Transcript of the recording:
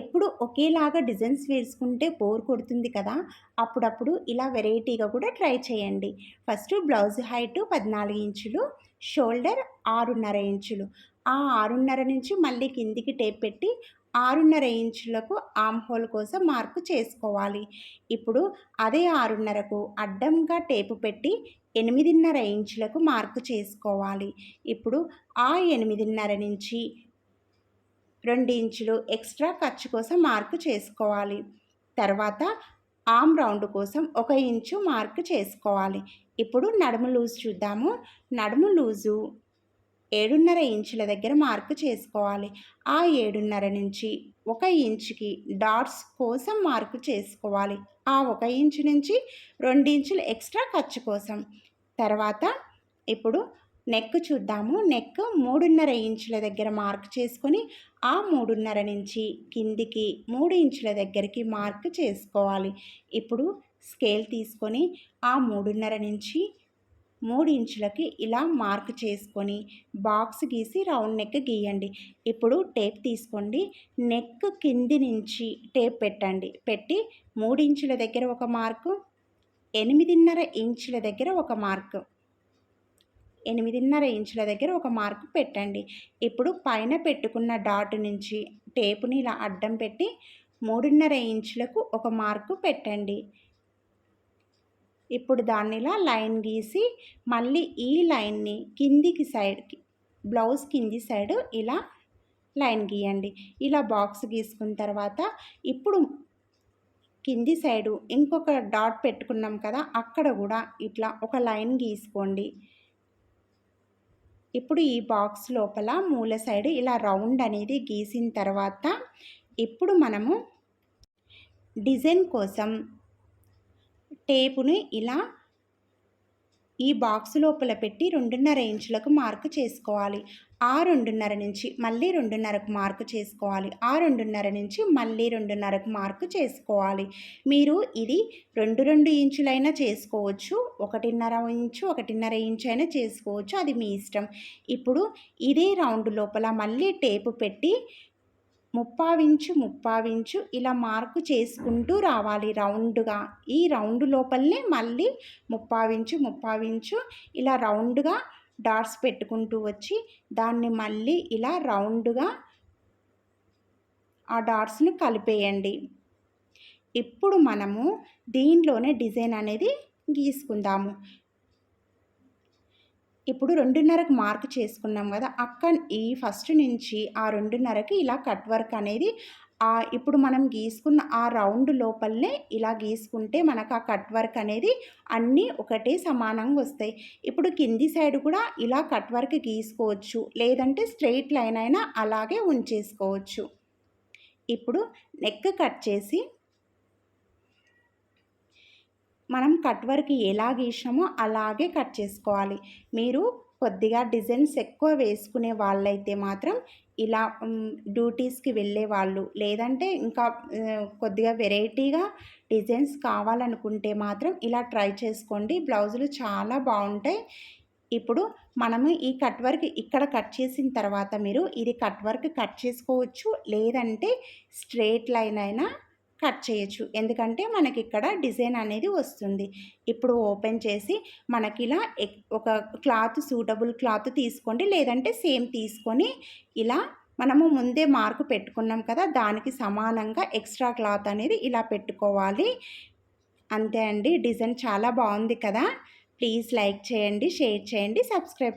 ఎప్పుడు ఒకేలాగా డిజైన్స్ వేసుకుంటే బోర్ కొడుతుంది కదా అప్పుడప్పుడు ఇలా వెరైటీగా కూడా ట్రై చేయండి. ఫస్ట్ బ్లౌజ్ హైట్ పద్నాలుగు ఇంచులు షోల్డర్ ఆరున్నర ఇంచులు. ఆ ఆరున్నర నుంచి మళ్ళీ కిందికి టేప్ పెట్టి ఆరున్నర ఇంచులకు ఆమ్ హోల్ కోసం మార్కు చేసుకోవాలి. ఇప్పుడు అదే ఆరున్నరకు అడ్డంగా టేపు పెట్టి ఎనిమిదిన్నర ఇంచులకు మార్కు చేసుకోవాలి. ఇప్పుడు ఆ ఎనిమిదిన్నర నుంచి రెండు ఇంచులు ఎక్స్ట్రా ఖర్చు కోసం మార్కు చేసుకోవాలి. తర్వాత ఆమ్ రౌండ్ కోసం ఒక ఇంచు మార్క్ చేసుకోవాలి. ఇప్పుడు నడుము లూజ్ చూద్దాము. నడుము లూజు ఏడున్నర ఇంచుల దగ్గర మార్కు చేసుకోవాలి. ఆ ఏడున్నర నుంచి ఒక ఇంచుకి డాట్స్ కోసం మార్కు చేసుకోవాలి. ఆ ఒక ఇంచు నుంచి రెండు ఇంచులు ఎక్స్ట్రా ఖర్చు కోసం. తర్వాత ఇప్పుడు నెక్ చూద్దాము. నెక్ మూడున్నర ఇంచుల దగ్గర మార్క్ చేసుకొని ఆ మూడున్నర నుంచి కిందికి మూడు ఇంచుల దగ్గరికి మార్క్ చేసుకోవాలి. ఇప్పుడు స్కేల్ తీసుకొని ఆ మూడున్నర నుంచి మూడు ఇంచులకి ఇలా మార్క్ చేసుకొని బాక్స్ గీసి రౌండ్ నెక్ గీయండి. ఇప్పుడు టేప్ తీసుకోండి. నెక్ కింది నుంచి టేప్ పెట్టండి. పెట్టి మూడు ఇంచుల దగ్గర ఒక మార్కు ఎనిమిదిన్నర ఇంచుల దగ్గర ఒక మార్కు ఎనిమిదిన్నర ఇంచుల దగ్గర ఒక మార్కు పెట్టండి. ఇప్పుడు పైన పెట్టుకున్న డాట్ నుంచి టేపుని ఇలా అడ్డం పెట్టి మూడున్నర ఇంచులకు ఒక మార్కు పెట్టండి. ఇప్పుడు దాన్ని ఇలా లైన్ గీసి మళ్ళీ ఈ లైన్ని కిందికి సైడ్కి బ్లౌజ్ కింది సైడ్ ఇలా లైన్ గీయండి. ఇలా బాక్స్ గీసుకున్న తర్వాత ఇప్పుడు కింది సైడు ఇంకొక డాట్ పెట్టుకున్నాం కదా అక్కడ కూడా ఇట్లా ఒక లైన్ గీసుకోండి. ఇప్పుడు ఈ బాక్స్ లోపల మూల సైడ్ ఇలా రౌండ్ అనేది గీసిన తర్వాత ఇప్పుడు మనము డిజైన్ కోసం టేపుని ఇలా ఈ బాక్స్ లోపల పెట్టి రెండున్నర ఇంచులకు మార్కు చేసుకోవాలి. ఆ రెండున్నర నుంచి మళ్ళీ రెండున్నరకు మార్కు చేసుకోవాలి. ఆ రెండున్నర నుంచి మళ్ళీ రెండున్నరకు మార్కు చేసుకోవాలి. మీరు ఇది రెండు రెండు ఇంచులైనా చేసుకోవచ్చు. ఒకటిన్నర ఇంచు ఒకటిన్నర ఇంచు అయినా చేసుకోవచ్చు. అది మీ ఇష్టం. ఇప్పుడు ఇదే రౌండ్ లోపల మళ్ళీ టేపు పెట్టి ముప్పావించు ముప్పావించు ఇలా మార్కు చేసుకుంటూ రావాలి రౌండ్గా. ఈ రౌండ్ లోపలనే మళ్ళీ ముప్పావించు ముప్పావించు ఇలా రౌండ్గా డాట్స్ పెట్టుకుంటూ వచ్చి దాన్ని మళ్ళీ ఇలా రౌండ్గా ఆ డాట్స్ని కలిపేయండి. ఇప్పుడు మనము దీనిలోనే డిజైన్ అనేది గీసుకుందాము. ఇప్పుడు రెండున్నరకు మార్క్ చేసుకున్నాం కదా అక్కడ ఈ ఫస్ట్ నుంచి ఆ రెండున్నరకి ఇలా కట్ వర్క్ అనేది ఇప్పుడు మనం గీసుకున్న ఆ రౌండ్ లోపలనే ఇలా గీసుకుంటే మనకు ఆ కట్ వర్క్ అనేది అన్నీ ఒకటే సమానంగా వస్తాయి. ఇప్పుడు కింది సైడ్ కూడా ఇలా కట్ వర్క్ గీసుకోవచ్చు. లేదంటే స్ట్రెయిట్ లైన్ అయినా అలాగే ఉంచేసుకోవచ్చు. ఇప్పుడు నెక్ కట్ చేసి మనం కట్ వర్క్ ఎలా గీసామో అలాగే కట్ చేసుకోవాలి. మీరు కొద్దిగా డిజైన్స్ ఎక్కువ వేసుకునే వాళ్ళైతే మాత్రం ఇలా డ్యూటీస్కి వెళ్ళే వాళ్ళు లేదంటే ఇంకా కొద్దిగా వెరైటీగా డిజైన్స్ కావాలనుకుంటే మాత్రం ఇలా ట్రై చేసుకోండి. బ్లౌజులు చాలా బాగుంటాయి. ఇప్పుడు మనము ఈ కట్ వర్క్ ఇక్కడ కట్ చేసిన తర్వాత మీరు ఇది కట్ వర్క్ కట్ చేసుకోవచ్చు. లేదంటే స్ట్రేట్ లైన్ అయినా కట్ చేయొచ్చు. ఎందుకంటే మనకి ఇక్కడ డిజైన్ అనేది వస్తుంది. ఇప్పుడు ఓపెన్ చేసి మనకి ఇలా ఒక క్లాత్ సూటబుల్ క్లాత్ తీసుకోండి. లేదంటే సేమ్ తీసుకొని ఇలా మనము ముందే మార్కు పెట్టుకున్నాం కదా దానికి సమానంగా ఎక్స్ట్రా క్లాత్ అనేది ఇలా పెట్టుకోవాలి. అంతే అండి. డిజైన్ చాలా బాగుంది కదా. ప్లీజ్ లైక్ చేయండి షేర్ చేయండి సబ్స్క్రైబ్